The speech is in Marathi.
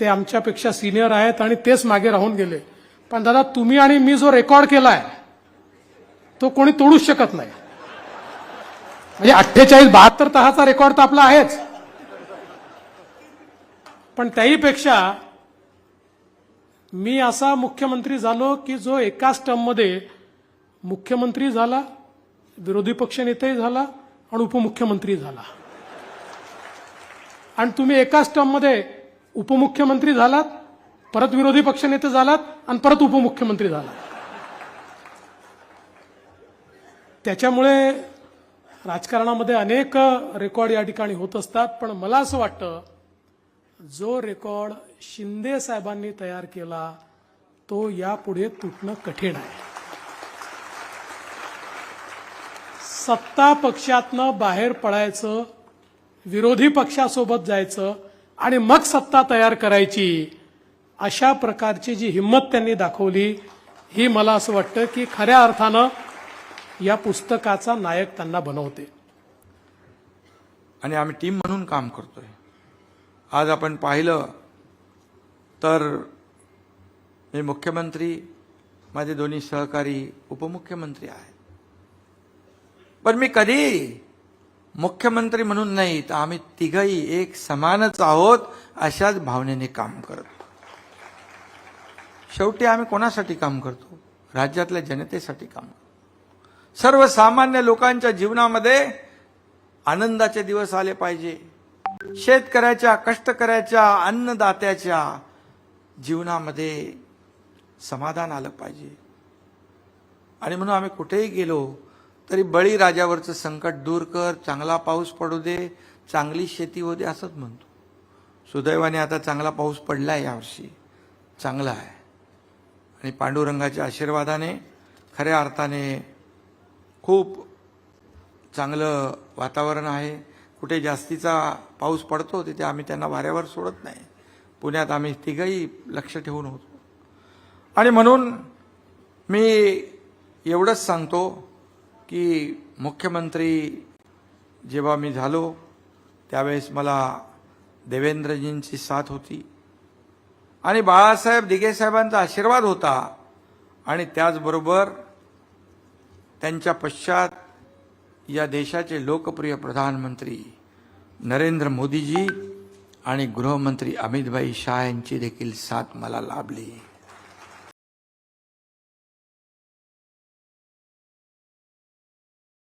ते आमच्यापेक्षा सिनियर आहेत आणि तेच मागे राहून गेले. पण दादा तुम्ही आणि मी जो रेकॉर्ड केलाय तो कोणी तोडूच शकत नाही. म्हणजे अठ्ठेचाळीस बहात्तर तहाचा रेकॉर्ड तर आपला आहेच. पण त्याहीपेक्षा मी असा मुख्यमंत्री झालो की जो एकाच टर्ममध्ये मुख्यमंत्री झाला विरोधी पक्षनेताही झाला आणि उपमुख्यमंत्री झाला. आणि तुम्ही एकाच टर्ममध्ये उपमुख्यमंत्री झालात परत विरोधी पक्षनेते झालात आणि परत उपमुख्यमंत्री झालात. त्याच्यामुळे राजकारणामध्ये अनेक रेकॉर्ड या ठिकाणी होत असतात पण मला असं वाटतं जो रेकॉर्ड शिंदे साहेबांनी तयार केला तो यापुढे तुटणं कठीण आहे. सत्ता पक्षातनं बाहेर पडायचं विरोधी पक्षासोबत जायचं आणि मग सत्ता तयार करायची अशा प्रकारची जी हिंमत त्यांनी दाखवली ही मला असं वाटतं की खऱ्या अर्थानं या पुस्तकाचा नायक त्यांना बनवते. आणि आम्ही टीम म्हणून काम करतोय. आज आपण पाहिलं तर मी मुख्यमंत्री माझे दोन्ही सहकारी उपमुख्यमंत्री आहेत. पण मी कधी मुख्यमंत्री म्हणून नाही तर आम्ही तिघही एक समानच आहोत अशाच भावनेने काम करत. शेवटी आम्ही कोणासाठी काम करतो? राज्यातल्या जनतेसाठी काम करतो. सर्वसामान्य लोकांच्या जीवनामध्ये आनंदाचे दिवस आले पाहिजे. शेतकऱ्याच्या कष्टकऱ्याच्या अन्नदात्याच्या जीवनामध्ये समाधान आलं पाहिजे. आणि म्हणून आम्ही कुठेही गेलो तरी बळीराजावरचं संकट दूर कर चांगला पाऊस पडू दे चांगली शेती होऊ दे असंच म्हणतो. सुदैवाने आता चांगला पाऊस पडला आहे यावर्षी चांगला आहे. आणि पांडुरंगाच्या आशीर्वादाने खऱ्या अर्थाने खूप चांगलं वातावरण आहे. कुठे जास्तीचा पाऊस पडतो तिथे आम्ही त्यांना वाऱ्यावर सोडत नाही. पुण्यात आम्ही तिघही लक्ष ठेवून होतो. आणि म्हणून मी एवढंच सांगतो की मुख्यमंत्री जेव्हा मी झालो त्यावेळेस मला देवेंद्रजींची साथ होती. आणि बाळासाहेब दिघेसाहेबांचा आशीर्वाद होता. आणि त्याचबरोबर त्यांच्या पश्चात या देशाचे लोकप्रिय प्रधानमंत्री नरेंद्र मोदीजी आणि गृहमंत्री अमितभाई शाह यांची देखील साथ मला लाभली.